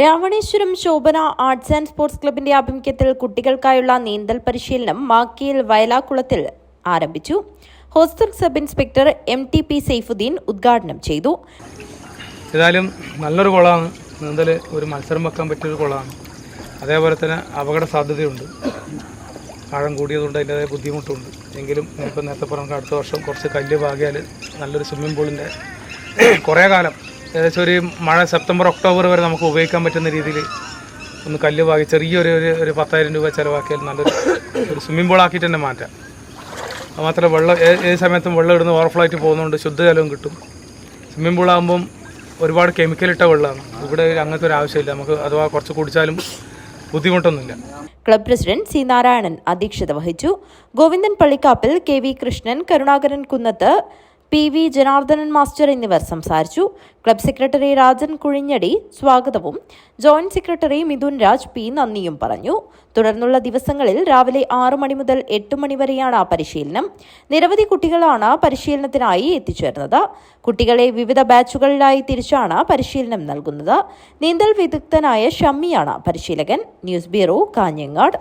Ravaneshwaram Shobhana arts and sports ക്ലബിന്റെ ആഭിമുഖ്യത്തിൽ കുട്ടികൾക്കായുള്ള നീന്തൽ പരിശീലനം മാക്കിയിൽ വയലാക്കുളത്തിൽ ആരംഭിച്ചു. Hostel sub inspector M T P Saifuddin ഉദ്ഘാടനം ചെയ്തു. ഏതായാലും നല്ലൊരു കുളമാണ്. നീന്തൽ ഒരു മത്സരം വെക്കാൻ പറ്റിയൊരു കുളമാണ്. അതേപോലെ തന്നെ അപകട സാധ്യതയുണ്ട്. ആഴം കൂടിയതുകൊണ്ട് അതിന്റെതായ ബുദ്ധിമുട്ടുണ്ട്. എങ്കിലും ഇപ്പം നേരത്തെ പറഞ്ഞ അടുത്ത വർഷം കുറച്ച് കല്ല് പാകിയാൽ നല്ലൊരു സ്വിമ്മിംഗ് പൂളിന്റെ കുറേ കാലം ഏകദേശം ഒരു മഴ സെപ്റ്റംബർ ഒക്ടോബർ വരെ നമുക്ക് ഉപയോഗിക്കാൻ പറ്റുന്ന രീതിയിൽ ഒന്ന് കല്ല് വാങ്ങി ചെറിയൊരു ഒരു ഒരു പത്തായിരം രൂപ ചിലവാക്കിയാൽ നല്ലൊരു ഒരു സ്വിമ്മിംഗ് പൂൾ ആക്കിയിട്ട് തന്നെ മാറ്റാം. മാത്രമല്ല വെള്ളം ഏത് സമയത്തും വെള്ളം ഇടുന്ന ഓവർഫ്ലോ ആയിട്ട് പോകുന്നതുകൊണ്ട് ശുദ്ധജലവും കിട്ടും. സ്വിമ്മിംഗ് പൂൾ ആകുമ്പം ഒരുപാട് കെമിക്കൽ ഇട്ട വെള്ളമാണ്. ഇവിടെ അങ്ങനത്തെ ഒരു ആവശ്യമില്ല. നമുക്ക് അഥവാ കുറച്ച് കുടിച്ചാലും ബുദ്ധിമുട്ടൊന്നുമില്ല. ക്ലബ് പ്രസിഡന്റ് സി നാരായണൻ അധ്യക്ഷത വഹിച്ചു. Govindan Pallikkappil K V Krishnan Karunakaran Kunnath P V Janardhanan master എന്നിവർ സംസാരിച്ചു. ക്ലബ് സെക്രട്ടറി രാജൻ കുഴിഞ്ഞടി സ്വാഗതവും. Joint secretary Mithun Raj P നന്ദിയും പറഞ്ഞു. തുടർന്നുള്ള ദിവസങ്ങളിൽ രാവിലെ ആറു മണി മുതൽ എട്ട് മണി വരെയാണ് പരിശീലനം. നിരവധി കുട്ടികളാണ് പരിശീലനത്തിനായി എത്തിച്ചേർന്നത്. കുട്ടികളെ വിവിധ ബാച്ചുകളിലായി തിരിച്ചാണ് പരിശീലനം നൽകുന്നത്. നീന്തൽ വിദഗ്ധനായ ഷമ്മിയാണ് പരിശീലകൻ. News bureau Kanhangad.